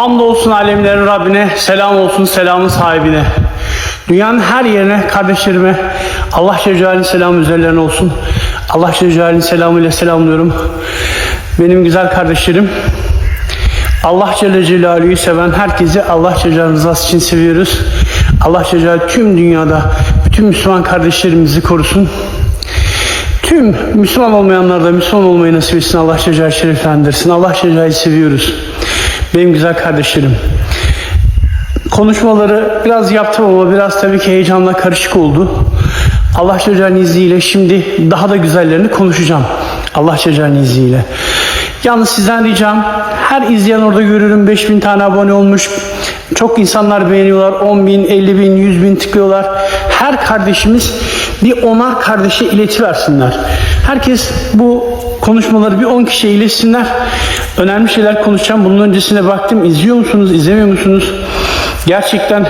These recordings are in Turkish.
Hamdolsun alemlerin Rabbine, selam olsun selamın sahibine. Dünyanın her yerine kardeşlerime Allah Celle selam üzerlerine olsun. Allah Celle selamıyla selamlıyorum. Benim güzel kardeşlerim. Allah Celle Celaluhu'yu seven herkesi Allah Celle rızası için seviyoruz. Allah Celle tüm dünyada bütün Müslüman kardeşlerimizi korusun. Tüm Müslüman olmayanlar da Müslüman olmayı nasip etsin. Allah Celle şereflendirsin. Allah Celle'yi seviyoruz. Benim güzel kardeşlerim. Konuşmaları biraz yaptım ama biraz tabii ki heyecanla karışık oldu. Allah Celle'nin izniyle şimdi daha da güzellerini konuşacağım. Allah Celle'nin izniyle. Yalnız sizden ricam her izleyen orada görürüm 5000 tane abone olmuş. Çok insanlar beğeniyorlar. 10 bin, 50 bin, 100 bin tıklıyorlar. Her kardeşimiz bir onar kardeşe iletiversinler. Herkes bu konuşmaları bir 10 kişiye iletsinler. Önemli şeyler konuşacağım. Bunun öncesine baktım. İzliyor musunuz, izlemiyor musunuz? Gerçekten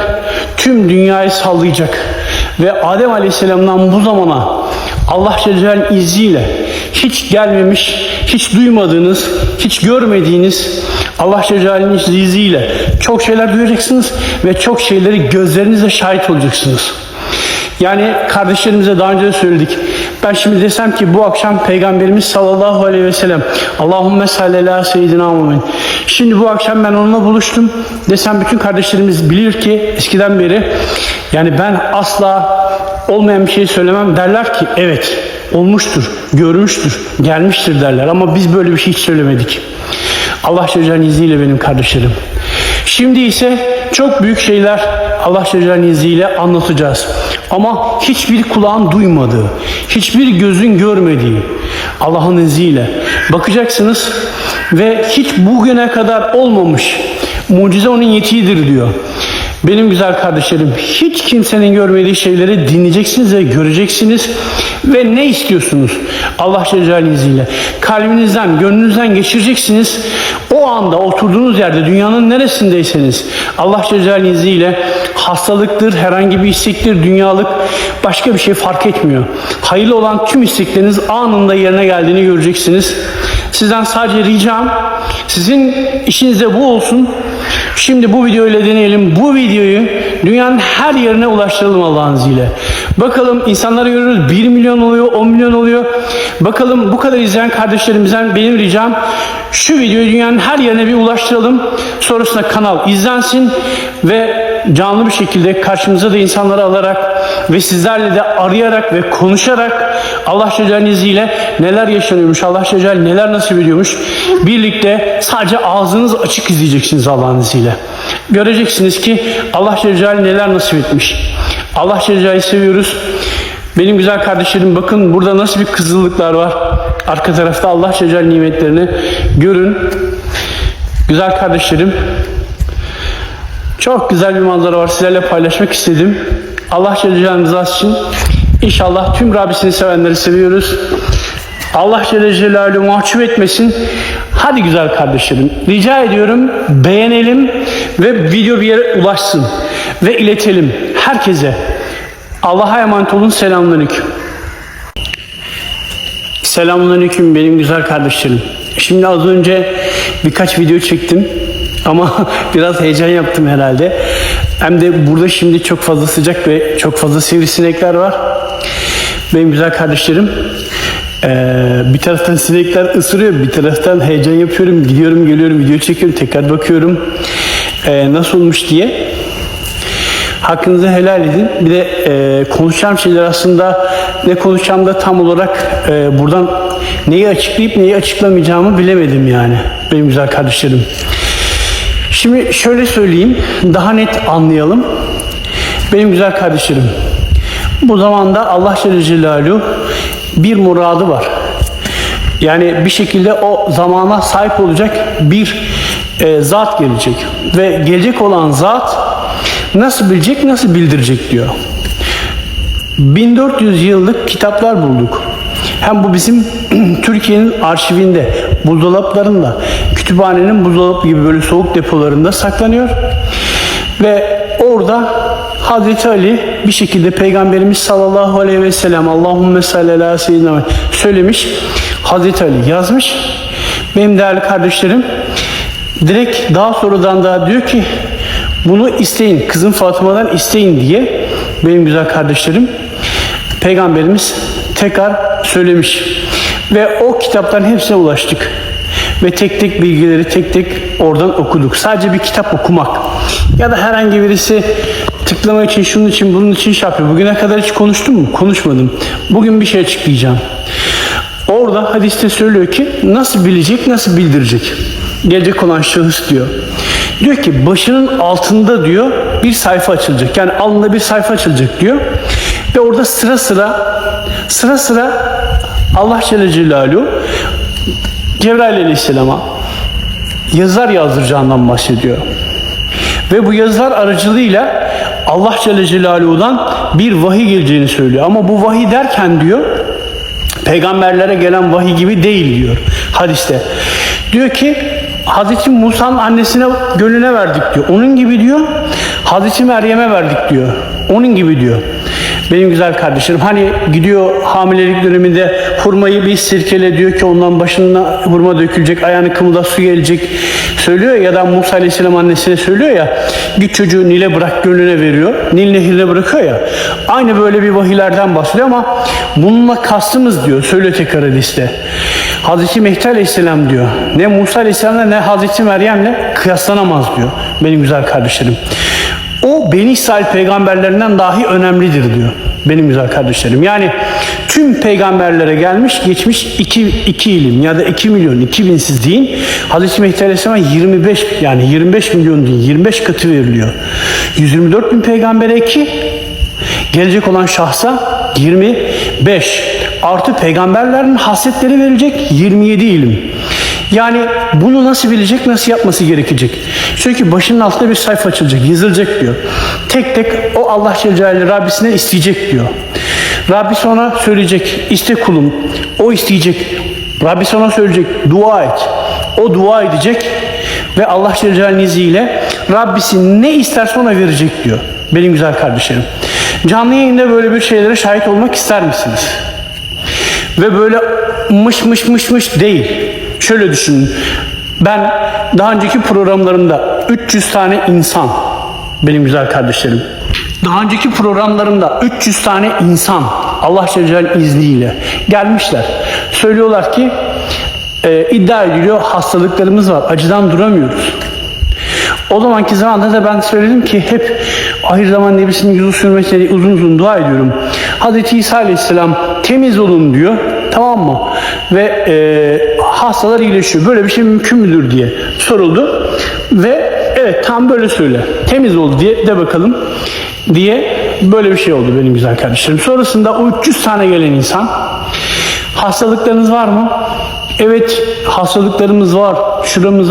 tüm dünyayı sallayacak. Ve Adem Aleyhisselam'dan bu zamana Allah Celle izniyle hiç gelmemiş, hiç duymadığınız, hiç görmediğiniz Allah Celaluhu'nun izniyle çok şeyler duyacaksınız ve çok şeyleri gözlerinizle şahit olacaksınız. Yani kardeşlerimize daha önce de söyledik. Ben şimdi desem ki bu akşam Peygamberimiz sallallahu aleyhi ve sellem Allahümme salli ala seyyidina Muhammed. Şimdi bu akşam ben onunla buluştum. Desem bütün kardeşlerimiz bilir ki eskiden beri yani ben asla olmayan bir şey söylemem derler ki evet olmuştur, görmüştür, gelmiştir derler ama biz böyle bir şey hiç söylemedik. Allah Celle izniyle benim kardeşlerim. Şimdi ise çok büyük şeyler Allah Celle izniyle anlatacağız. Ama hiçbir kulağın duymadığı, hiçbir gözün görmediği Allah'ın izniyle bakacaksınız ve hiç bugüne kadar olmamış mucize onun yetiğidir diyor. Benim güzel kardeşlerim hiç kimsenin görmediği şeyleri dinleyeceksiniz ve göreceksiniz. Ve ne istiyorsunuz? Allah Celle izniyle. Kalbinizden gönlünüzden geçireceksiniz. O anda oturduğunuz yerde dünyanın neresindeyseniz Allah Celle izniyle hastalıktır herhangi bir istektir dünyalık başka bir şey fark etmiyor. Hayırlı olan tüm istekleriniz anında yerine geldiğini göreceksiniz sizden sadece ricam sizin işinizde bu olsun Şimdi bu videoyla deneyelim. Bu videoyu dünyanın her yerine ulaştıralım Allah'ın izniyle. Bakalım insanları görüyoruz. 1 milyon oluyor, 10 milyon oluyor. Bakalım bu kadar izleyen kardeşlerimizden benim ricam şu videoyu dünyanın her yerine bir ulaştıralım. Sonrasında kanal izlensin ve canlı bir şekilde karşımıza da insanları alarak ve sizlerle de arayarak ve konuşarak Allah Celle'nin izniyle neler yaşanıyormuş, Allah Celle neler nasip ediyormuş. Birlikte sadece ağzınız açık izleyeceksiniz Allah'ın izniyle. Göreceksiniz ki Allah Celle neler nasip etmiş. Allah Celle'yi seviyoruz. Benim güzel kardeşlerim bakın burada nasıl bir kızıllıklar var. Arka tarafta Allah Celle nimetlerini görün. Güzel kardeşlerim çok güzel bir manzara var. Sizlerle paylaşmak istedim. Allah Celle Celaluhu'nun rızası için inşallah tüm Rabbisini sevenleri seviyoruz. Allah Celle Celaluhu mahcup etmesin. Hadi güzel kardeşlerim. Rica ediyorum beğenelim ve video bir yere ulaşsın. Ve iletelim herkese. Allah'a emanet olun. Selamünaleyküm. Selamünaleyküm benim güzel kardeşlerim. Şimdi az önce birkaç video çektim ama biraz heyecan yaptım herhalde. Hem de burada şimdi çok fazla sıcak ve çok fazla sivrisinekler var. Benim güzel kardeşlerim. Ee, bir taraftan sinekler ısırıyor, bir taraftan heyecan yapıyorum, gidiyorum, geliyorum, video çekiyorum, tekrar bakıyorum ee, nasıl olmuş diye. Hakkınızı helal edin. Bir de e, konuşacağım şeyler aslında ne konuşacağım da tam olarak e, buradan neyi açıklayıp neyi açıklamayacağımı bilemedim yani benim güzel kardeşlerim. Şimdi şöyle söyleyeyim daha net anlayalım. Benim güzel kardeşlerim bu zamanda Allah Celle Celaluhu bir muradı var. Yani bir şekilde o zamana sahip olacak bir e, zat gelecek. Ve gelecek olan zat nasıl bilecek, nasıl bildirecek diyor. 1400 yıllık kitaplar bulduk. Hem bu bizim Türkiye'nin arşivinde, buzdolaplarında, kütüphanenin buzdolabı gibi böyle soğuk depolarında saklanıyor. Ve orada Hazreti Ali bir şekilde Peygamberimiz sallallahu aleyhi ve sellem Allahümme salli ala seyyidina söylemiş. Hazreti Ali yazmış. Benim değerli kardeşlerim Direkt daha sonradan da diyor ki bunu isteyin. Kızım Fatıma'dan isteyin diye benim güzel kardeşlerim Peygamberimiz tekrar söylemiş. Ve o kitapların hepsine ulaştık. Ve tek tek bilgileri tek tek oradan okuduk. Sadece bir kitap okumak. Ya da herhangi birisi tıklamak için, şunun için, bunun için şey yapıyor. Bugüne kadar hiç konuştum mu? Konuşmadım. Bugün bir şey açıklayacağım. Orada hadiste söylüyor ki nasıl bilecek, nasıl bildirecek. Gelecek olan şahıs diyor. Diyor ki başının altında diyor bir sayfa açılacak. Yani alnında bir sayfa açılacak diyor. Ve orada sıra sıra sıra sıra Allah Celle Celaluhu Cebrail Aleyhisselam'a yazılar yazdıracağından bahsediyor. Ve bu yazılar aracılığıyla Allah Celle Celaluhu'dan bir vahiy geleceğini söylüyor. Ama bu vahiy derken diyor peygamberlere gelen vahiy gibi değil diyor hadiste. Diyor ki Hazreti Musa'nın annesine gönlüne verdik diyor. Onun gibi diyor. Hazreti Meryem'e verdik diyor. Onun gibi diyor. Benim güzel kardeşlerim hani gidiyor hamilelik döneminde hurmayı bir sirkele diyor ki ondan başına hurma dökülecek, ayağını kımılda su gelecek söylüyor ya da Musa Aleyhisselam annesine söylüyor ya git çocuğu Nil'e bırak gönlüne veriyor. Nil nehrine bırakıyor ya. Aynı böyle bir vahiylerden bahsediyor ama bununla kastımız diyor söylüyor tekrar hadiste. Hazreti Mehdi Aleyhisselam diyor. Ne Musa Aleyhisselam'la ne Hazreti Meryem'le kıyaslanamaz diyor. Benim güzel kardeşlerim. O Beni İsrail peygamberlerinden dahi önemlidir diyor. Benim güzel kardeşlerim. Yani tüm peygamberlere gelmiş geçmiş iki, iki ilim ya da 2 milyon 2000 deyin. Hazreti Mehdi Aleyhisselam'a 25 yani 25 milyon deyin 25 katı veriliyor. 124 bin peygambere 2 gelecek olan şahsa 25 artı peygamberlerin hasletleri verilecek 27 ilim. Yani bunu nasıl bilecek, nasıl yapması gerekecek? Çünkü başının altında bir sayfa açılacak, yazılacak diyor. Tek tek o Allah Celle Rabbisinden isteyecek diyor. Rabbisi ona söyleyecek, iste kulum. O isteyecek. Rabbisi ona söyleyecek, dua et. O dua edecek ve Allah Celle izniyle Rabbisi ne isterse ona verecek diyor. Benim güzel kardeşlerim. Canlı yayında böyle bir şeylere şahit olmak ister misiniz? Ve böyle mış mış mış mış değil. Şöyle düşünün. Ben daha önceki programlarımda 300 tane insan benim güzel kardeşlerim. Daha önceki programlarımda 300 tane insan Allah Celle izniyle gelmişler. Söylüyorlar ki e, iddia ediliyor hastalıklarımız var. Acıdan duramıyoruz. O zamanki zamanda da ben söyledim ki hep ahir zaman nebisinin yüzü sürmesine uzun uzun dua ediyorum. Hazreti İsa Aleyhisselam temiz olun diyor. Tamam mı? Ve e, hastalar iyileşiyor. Böyle bir şey mümkün müdür diye soruldu. Ve evet tam böyle söyle. Temiz ol diye de bakalım diye böyle bir şey oldu benim güzel kardeşlerim. Sonrasında o 300 tane gelen insan hastalıklarınız var mı? Evet hastalıklarımız var. Şuramız